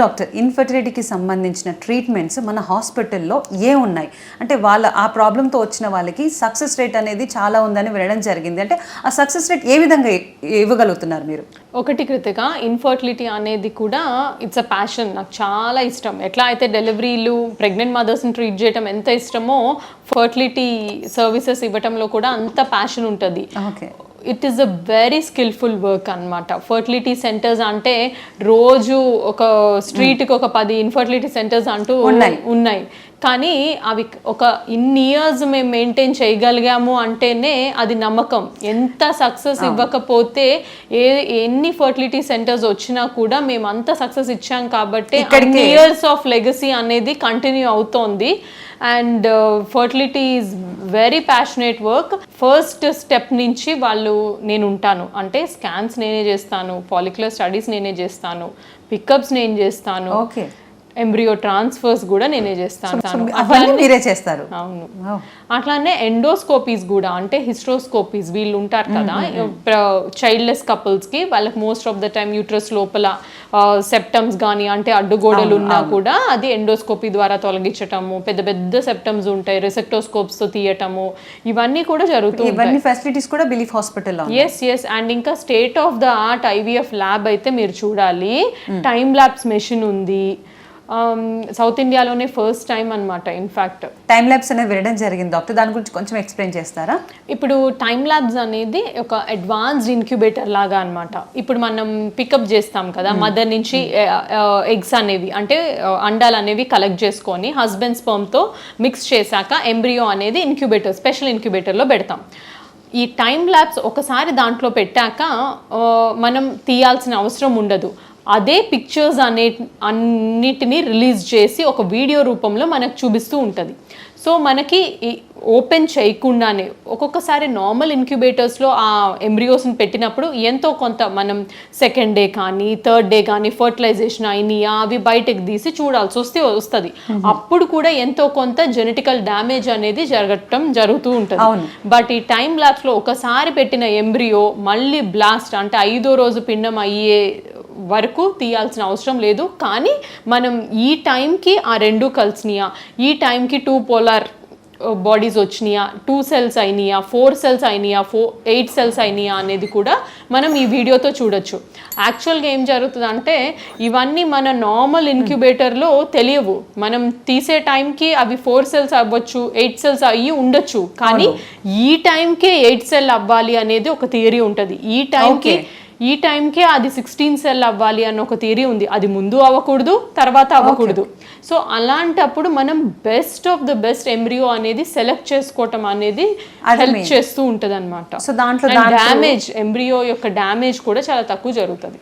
Doctor ఇన్ఫర్టిలిటీకి సంబంధించిన treatments మన హాస్పిటల్లో ఏ ఉన్నాయి? అంటే వాళ్ళ ఆ ప్రాబ్లంతో వచ్చిన వాళ్ళకి సక్సెస్ రేట్ అనేది చాలా ఉందని వినడం జరిగింది. అంటే ఆ సక్సెస్ రేట్ ఏ విధంగా ఇవ్వగలుగుతున్నారు మీరు? ఒకటి కృతిక ఇన్ఫర్టిలిటీ అనేది కూడా ఇట్స్ అ ప్యాషన్. నాకు చాలా ఇష్టం. ఎట్లా అయితే డెలివరీలు ప్రెగ్నెంట్ మదర్స్ని ట్రీట్ చేయడం ఎంత ఇష్టమో ఫర్టిలిటీ సర్వీసెస్ ఇవ్వటంలో కూడా అంత ప్యాషన్ ఉంటుంది. Okay. It is a very skillful work అనమాట ఫర్టిలిటీ సెంటర్స్ అంటే రోజు ఒక స్ట్రీట్కి ఒక పది ఇన్ఫర్టిలిటీ సెంటర్స్ అంటూ ఉన్నాయి. ఉన్నాయి కానీ అవి ఒక ఇన్ని ఇయర్స్ మేము మెయింటైన్ చేయగలిగాము అంటేనే అది నమ్మకం. ఎంత సక్సెస్ ఇవ్వకపోతే ఏ ఎన్ని ఫర్టిలిటీ సెంటర్స్ వచ్చినా కూడా మేము అంత సక్సెస్ ఇచ్చాం కాబట్టి ఇక్కడికే- ఇయర్స్ ఆఫ్ లెగసీ అనేది కంటిన్యూ అవుతోంది. And fertility is very passionate work first step నుంచి వాళ్ళు నేను ఉంటాను. అంటే స్కాన్స్ నేనే చేస్తాను పాలిక్యులర్ స్టడీస్ నేనే చేస్తాను పికప్స్ నేను చేస్తాను. ఓకే ఎంబ్రియో ట్రాన్స్ఫర్స్ కూడా నేనే చేస్తాను. అవన్నీ మీరే చేస్తారు. అవును. అట్లానే ఎండోస్కోపీస్ కూడా అంటే హిస్ట్రోస్కోపీస్ వీళ్ళు ఉంటారు కదా చైల్డ్లెస్ కపుల్స్కి వాళ్ళకి most of the time uterus లోపల సెప్టమ్స్ కానీ అంటే అడ్డుగోడలు ఉన్నా కూడా అది ఎండోస్కోపీ ద్వారా తొలగించటము పెద్ద పెద్ద సెప్టమ్స్ ఉంటాయి రెసెక్టోస్కోప్స్తో తీయటము ఇవన్నీ కూడా జరుగుతూ ఇవన్నీ ఫెసిలిటీస్ కూడా బిలీఫ్ హాస్పిటల్లో ఎస్ ఎస్ అండ్ ఇంకా state of the art IVF lab అయితే మీరు చూడాలి. టైమ్ ల్యాబ్స్ మెషిన్ ఉంది. సౌత్ ఇండియాలోనే ఫస్ట్ టైం అనమాట ఇన్ఫాక్ట్ టైం ల్యాబ్స్ అనేది వినడం జరిగింది డాక్టర్ దాని గురించి కొంచెం ఎక్స్ప్లెయిన్ చేస్తారా? ఇప్పుడు టైమ్ ల్యాబ్స్ అనేది ఒక అడ్వాన్స్డ్ ఇన్క్యుబేటర్ లాగా అన్నమాట. ఇప్పుడు మనం పికప్ చేస్తాం కదా మదర్ నుంచి ఎగ్స్ అనేవి అంటే ఆ, అండాలు అనేవి కలెక్ట్ చేసుకొని హస్బెండ్ స్పర్మ్తో మిక్స్ చేశాక ఎంబ్రియో అనేది ఇన్క్యుబేటర్ స్పెషల్ ఇన్క్యుబేటర్లో పెడతాం. ఈ టైం ల్యాబ్స్ ఒకసారి దాంట్లో పెట్టాక మనం తీయాల్సిన అవసరం ఉండదు. అదే పిక్చర్స్ అనే అన్నిటిని రిలీజ్ చేసి ఒక వీడియో రూపంలో మనకు చూపిస్తూ ఉంటుంది. సో మనకి ఓపెన్ చేయకుండానే ఒక్కొక్కసారి నార్మల్ ఇంక్యుబేటర్స్లో ఆ ఎంబ్రియోస్ని పెట్టినప్పుడు ఎంతో కొంత మనం సెకండ్ డే కానీ థర్డ్ డే కానీ ఫర్టిలైజేషన్ అయినాయా అవి బయటకు తీసి చూడాల్సి వస్తే వస్తుంది. అప్పుడు కూడా ఎంతో కొంత జెనెటికల్ డ్యామేజ్ అనేది జరగటం జరుగుతూ ఉంటుంది. బట్ ఈ టైం ల్యాబ్స్లో ఒకసారి పెట్టిన ఎంబ్రియో మళ్ళీ బ్లాస్ట్ అంటే ఐదో రోజు పిండం అయ్యే వరకు తీయాల్సిన అవసరం లేదు. కానీ మనం ఈ టైంకి ఆ రెండు కలిసినాయా ఈ టైంకి టూ పోలార్ బాడీస్ వచ్చినాయా టూ సెల్స్ అయినాయా ఫోర్ సెల్స్ అయినాయా ఫోర్ ఎయిట్ సెల్స్ అయినాయా అనేది కూడా మనం ఈ వీడియోతో చూడొచ్చు. యాక్చువల్గా ఏం జరుగుతుంది అంటే ఇవన్నీ మన నార్మల్ ఇన్క్యుబేటర్లో తెలియవు. మనం తీసే టైంకి అవి ఫోర్ సెల్స్ అవ్వచ్చు ఎయిట్ సెల్స్ అయ్యి ఉండొచ్చు. కానీ ఈ టైంకే ఎయిట్ సెల్ అవ్వాలి అనేది ఒక థియరీ ఉంటుంది. ఈ టైంకి. ఈ టైంకే అది సిక్స్టీన్ సెల్ అవ్వాలి అన్న ఒక థియరీ ఉంది. అది ముందు అవ్వకూడదు తర్వాత అవ్వకూడదు. సో అలాంటప్పుడు మనం best of the best embryo అనేది సెలెక్ట్ చేసుకోవటం అనేది హెల్ప్. చేస్తూ ఉంటుంది అనమాట సో దాంట్లో దాంట్లో డ్యామేజ్ ఎంబ్రియో యొక్క డ్యామేజ్ కూడా చాలా తక్కువ జరుగుతుంది.